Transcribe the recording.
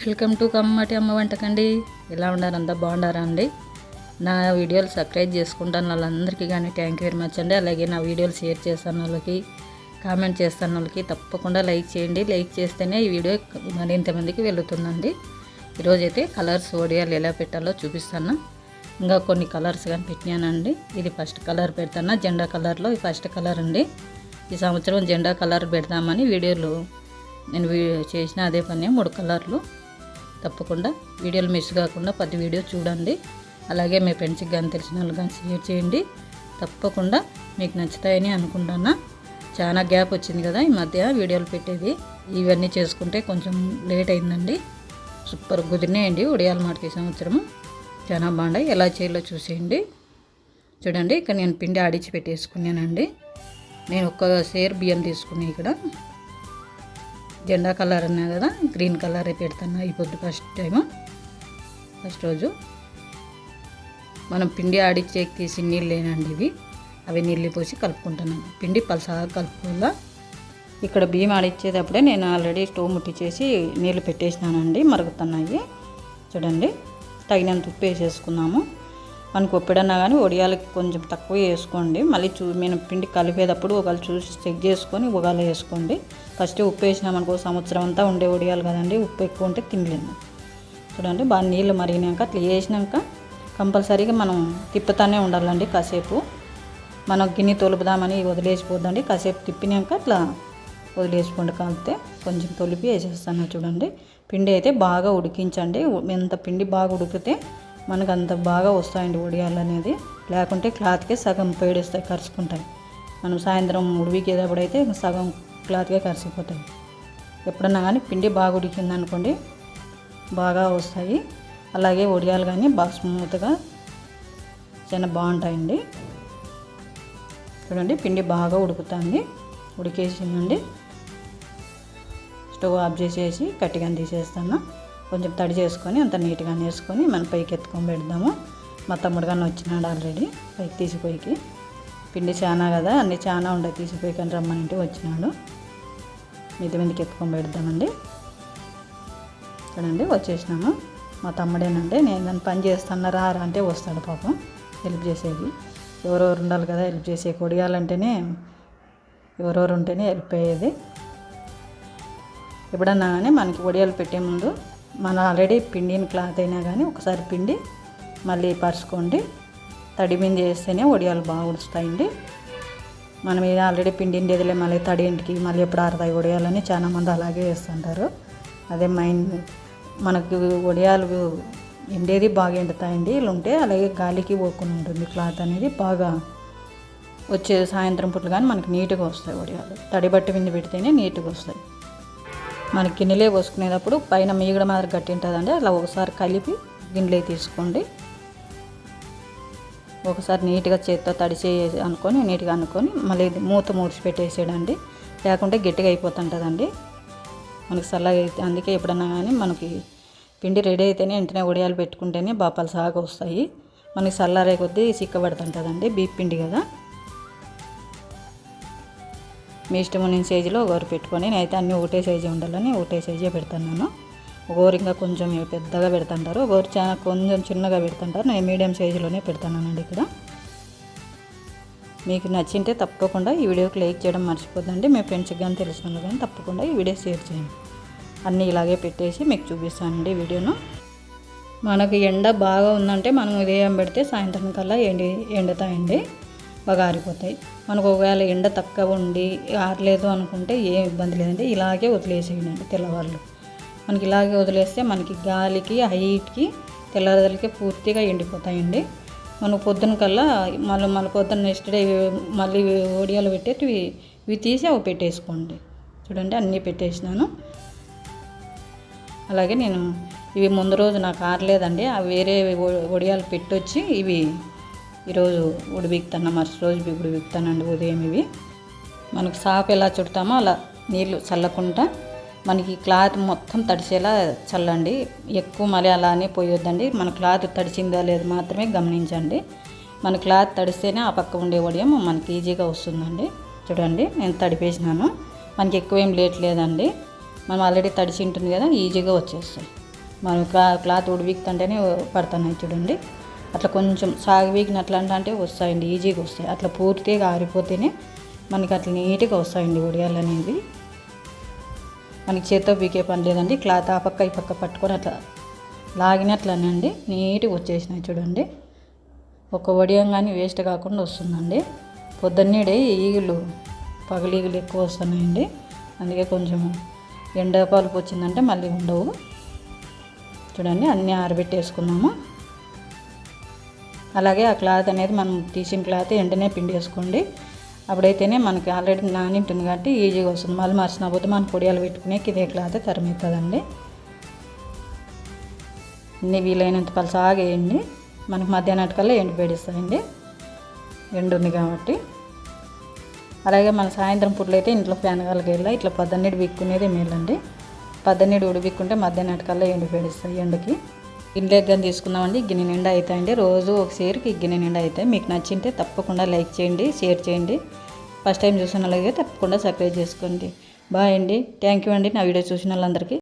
Welcome to కమ్మటి అమ్మ వంటకండి. ఎలా ఉన్నారు? అంతా బాగున్నారా అండి? నా వీడియోలు సబ్స్క్రైబ్ చేసుకుంటాను వాళ్ళందరికీ కానీ థ్యాంక్ యూ వెరీ మచ్ అండి. అలాగే నా వీడియోలు షేర్ చేస్తాను వాళ్ళకి కామెంట్ చేస్తాను వాళ్ళకి తప్పకుండా లైక్ చేయండి. లైక్ చేస్తేనే ఈ వీడియో మరింత మందికి వెళుతుందండి. ఈరోజైతే కలర్స్ వడియాలు ఎలా పెట్టాలో చూపిస్తాను. ఇంకా కొన్ని కలర్స్ కానీ పెట్టినానండి. ఇది ఫస్ట్ కలర్ పెడతాను. జెండా కలర్లో ఈ ఫస్ట్ కలర్ అండి. ఈ సంవత్సరం జెండా కలర్ పెడదామని వీడియోలు నేను చేసిన అదే పని మూడు కలర్లు. తప్పకుండా వీడియోలు మిస్ కాకుండా పది వీడియో చూడండి. అలాగే మీ ఫ్రెండ్స్కి కానీ తెలిసిన వాళ్ళు కానీ షేర్ చేయండి. తప్పకుండా మీకు నచ్చుతాయని అనుకుంటున్నా. చాలా గ్యాప్ వచ్చింది కదా ఈ మధ్య వీడియోలు పెట్టేది. ఇవన్నీ చేసుకుంటే కొంచెం లేట్ అయిందండి. సూపర్ కుదిరినాయండి ఉడియాల మాటకి సంవత్సరం సంవత్సరము. చాలా బాగున్నాయి. ఎలా చేయాలో చూసేయండి. చూడండి ఇక్కడ నేను పిండి ఆడిచి పెట్టేసుకున్నానండి. నేను ఒక్క సేర్ బియ్యం తీసుకున్నాను ఇక్కడ. జెండా కలర్ అన్నా కదా గ్రీన్ కలర్ పెడతాను ఈ పొద్దు ఫస్ట్ టైము ఫస్ట్ రోజు మనం పిండి ఆడిచ్చేకి తీసి నీళ్ళు లేనండి ఇవి. అవి నీళ్ళు పోసి కలుపుకుంటున్నాను పిండి పలసగా కలుపుకోవాలా ఇక్కడ బియ్యం ఆడిచ్చేటప్పుడే నేను ఆల్రెడీ స్టవ్ ముట్టించేసి నీళ్ళు పెట్టేసినానండి మరుగుతున్నాయి. చూడండి తగినంత ఉప్పు వేసేసుకున్నాము. మనకు ఒప్పిడన్నా కానీ ఒడియాలకి కొంచెం తక్కువ వేసుకోండి. మళ్ళీ చూ మేము పిండి కలిపేటప్పుడు ఒకవేళ చూసి చెక్ చేసుకొని ఒకవేళ వేసుకోండి. ఫస్ట్ ఉప్పు వేసినామనుకో సంవత్సరం అంతా ఉండే ఒడియాలు కదండి ఉప్పు ఎక్కువ ఉంటే తినలేము. చూడండి బాగా నీళ్ళు మరిగినాక అట్లా వేసినాక కంపల్సరీగా మనం తిప్పుతానే ఉండాలండి కాసేపు. మనం గిన్నె తొలుపుదామని వదిలేసిపోద్దండి. కాసేపు తిప్పినాక అట్లా వదిలేసుకోండి కాలితే కొంచెం తొలిపి వేసేస్తాను చూడండి. పిండి అయితే బాగా ఉడికించండి. ఎంత పిండి బాగా ఉడికితే మనకు అంత బాగా వస్తాయండి ఉడియాలు అనేది లేకుంటే క్లాత్కే సగం పేడేస్తాయి కరుచుకుంటాయి. మనం సాయంత్రం ఉడికేటప్పుడు అయితే సగం క్లాత్కే కరిసిపోతాయి. ఎప్పుడన్నా కానీ పిండి బాగా ఉడికింది అనుకోండి బాగా వస్తాయి. అలాగే వడియాలు కానీ బాగా స్మూత్గా చాలా బాగుంటాయండి. చూడండి పిండి బాగా ఉడుకుతుంది. ఉడికేసిందండి. స్టవ్ ఆఫ్ చేసేసి కట్టిగా తీసేస్తాను. కొంచెం తడి చేసుకొని అంత నీట్గా వేసుకొని మన పైకి ఎత్తుకొని పెడదాము. మా తమ్ముడు కానీ వచ్చినాడు ఆల్రెడీ పైకి తీసిపోయికి పిండి చాలా కదా అన్ని చాలా ఉండే తీసిపోయికి అని ఇంటికి వచ్చినాడు. మీద మీదకి ఎత్తుకొని పెడదామండి. చూడండి వచ్చేసినాము. మా తమ్ముడేనండి నేను దాన్ని పని చేస్తున్నా రా రా అంటే వస్తాడు పాపం హెల్ప్ చేసేది. ఎవరెవరు ఉండాలి కదా హెల్ప్ చేసే కొడియాలంటేనే ఎవరెవరు ఉంటేనే హెల్ప్ అయ్యేది. ఎప్పుడన్నా కానీ మనకి ఒడియాలు పెట్టే ముందు మన ఆల్రెడీ పిండిన క్లాత్ అయినా కానీ ఒకసారి పిండి మళ్ళీ పరుచుకోండి. తడి బింది చేస్తేనే వడియాలు బాగా ఉడుస్తాయండి. మనం ఇది ఆల్రెడీ పిండిండేదిలే మళ్ళీ తడి ఇంటికి మళ్ళీ ఎప్పుడు ఆరుతాయి వడియాలని చాలామంది అలాగే చేస్తుంటారు అదే మైండ్ మనకు వడియాలు ఎండేది బాగా ఎండుతాయండి. ఇలా ఉంటే అలాగే గాలికి పోకుండా ఉంటుంది క్లాత్ అనేది. బాగా వచ్చే సాయంత్రం పూటలు కానీ మనకి నీట్గా వస్తాయి వడియాలు తడి బట్టి మీద పెడితేనే నీట్గా వస్తాయి. మనకి గిన్నెలే పోసుకునేటప్పుడు పైన మీగడ మాదిరి గట్టి ఉంటుందండి అలా ఒకసారి కలిపి గిన్నెలే తీసుకోండి. ఒకసారి నీట్గా చేత్తో తడిచే అనుకొని నీట్గా అనుకొని మళ్ళీ మూత మూడ్చి పెట్టేసేయడండి లేకుంటే గట్టిగా అయిపోతుంటుందండి. మనకి చల్లగా అయితే అందుకే ఎప్పుడన్నా కానీ మనకి పిండి రెడీ అయితేనే వెంటనే ఉడియాలు పెట్టుకుంటేనే బాపాలు సాగా వస్తాయి. మనకి చల్లారే కొద్దీ సిక్కబడుతుంటుందండి బీప్ పిండి కదా. మీ ఇష్టం ఉన్న సైజులో ఒకరు పెట్టుకొని నేనైతే అన్నీ ఒకటే సైజు ఉండాలని ఒకటే సైజే పెడుతున్నాను. ఒకరు ఇంకా కొంచెం పెద్దగా పెడుతుంటారు. ఒకరు చాలా కొంచెం చిన్నగా పెడుతుంటారు. నేను మీడియం సైజులోనే పెడుతున్నానండి ఇక్కడ. మీకు నచ్చింటే తప్పకుండా ఈ వీడియోకి లైక్ చేయడం మర్చిపోద్దండి. మీ ఫ్రెండ్స్కి కానీ తెలుసుకున్నా కానీ తప్పకుండా ఈ వీడియో షేర్ చేయండి. అన్నీ ఇలాగే పెట్టేసి మీకు చూపిస్తానండి వీడియోను. మనకు ఎండ బాగా ఉందంటే మనం ఉదయం పెడితే సాయంత్రం కల్లా ఎండి ఎండుతాయండి. బాగా ఆరిపోతాయి. మనకు ఒకవేళ ఎండ తక్కువ ఉండి ఆరలేదు అనుకుంటే ఏం ఇబ్బంది లేదండి. ఇలాగే వదిలేసేయండి తెల్లవారులు. మనకి ఇలాగే వదిలేస్తే మనకి గాలికి హైట్కి తెల్లవారుదలకి పూర్తిగా ఎండిపోతాయండి. మనం పొద్దున కల్లా మళ్ళీ మళ్ళీ పొద్దున్న నెక్స్ట్ డే మళ్ళీ ఒడియాలు పెట్టేటివి ఇవి తీసి అవి పెట్టేసుకోండి. చూడండి అన్నీ పెట్టేసినాను. అలాగే నేను ఇవి ముందు రోజు నాకు ఆరలేదండి. అవి వేరే ఒడియాలు పెట్టొచ్చి ఇవి ఈరోజు ఉడిబిక్తాను మరుసటి రోజు ఉడిబిక్తానండి ఉదయం ఇవి. మనకు సాపు ఎలా చుడతామో అలా నీళ్ళు చల్లకుండా మనకి క్లాత్ మొత్తం తడిసేలా చల్లండి. ఎక్కువ మళ్ళీ అలానే పోయొద్దండి. మన క్లాత్ తడిచిందా లేదు మాత్రమే గమనించండి. మన క్లాత్ తడిస్తేనే ఆ పక్క ఉండే వడియం మనకి ఈజీగా వస్తుందండి. చూడండి నేను తడిపేసినాను. మనకి ఎక్కువ ఏం లేట్ లేదండి. మనం ఆల్రెడీ తడిచి ఉంటుంది కదా ఈజీగా వచ్చేస్తుంది. మనం క్లా క్లాత్ ఉడివిక్తుంటేనే పడుతున్నాయి చూడండి. అట్లా కొంచెం సాగు వీకినట్లు అంటే వస్తాయండి ఈజీగా వస్తాయి. అట్లా పూర్తిగా ఆరిపోతేనే మనకి అట్లా నీట్గా వస్తాయండి ఉడియాలు అనేది మనకి చేత్తో పీకే పని లేదండి క్లాత్ ఆ పక్క ఈ పక్క పట్టుకొని అట్లా లాగినట్లనండి నీట్గా వచ్చేసినాయి చూడండి. ఒక వడియం కానీ వేస్ట్ కాకుండా వస్తుందండి. పొద్దున్నేడే ఈగలు పగలీగులు ఎక్కువ వస్తున్నాయండి. అందుకే కొంచెం ఎండపాలకు వచ్చిందంటే మళ్ళీ ఉండవు. చూడండి అన్నీ ఆరబెట్టేసుకున్నాము. అలాగే ఆ క్లాత్ అనేది మనం తీసిన క్లాత్ వెంటనే పిండేసుకోండి అప్పుడైతేనే మనకి ఆల్రెడీ నాని ఉంటుంది కాబట్టి ఈజీగా వస్తుంది. మళ్ళీ మర్చిన పోతే పొడియాలు పెట్టుకునే ఇదే క్లాత్ తరమవుతుందండి అన్నీ వీలైనంత పలసాగా వేయండి. మనకి మధ్యాహ్నాటికల్లా ఎండు పేడిస్తాయండి. ఎండు ఉంది కాబట్టి. అలాగే మన సాయంత్రం పూటలో అయితే ఇంట్లో ఫ్యాన్ గాలికి వెళ్ళా. ఇట్లా పద్దన్నీడు బిక్కునేది మేలండి. పద్దన్నీడు ఉడిపిక్కుంటే మధ్యాహ్నాటికల్లా ఎండు పేడిస్తాయి ఎండకి. గిన్నె కానీ తీసుకుందామండి. గిన్నె నిండా అవుతాయండి రోజు ఒక షేర్కి గిన్నె నిండా అవుతాయి మీకు నచ్చింటే తప్పకుండా లైక్ చేయండి షేర్ చేయండి. ఫస్ట్ టైం చూసిన అలాగే తప్పకుండా సబ్స్క్రైబ్ చేసుకోండి. బాయ్ అండి. థ్యాంక్ యూ అండి. నా వీడియో చూసిన వాళ్ళందరికీ.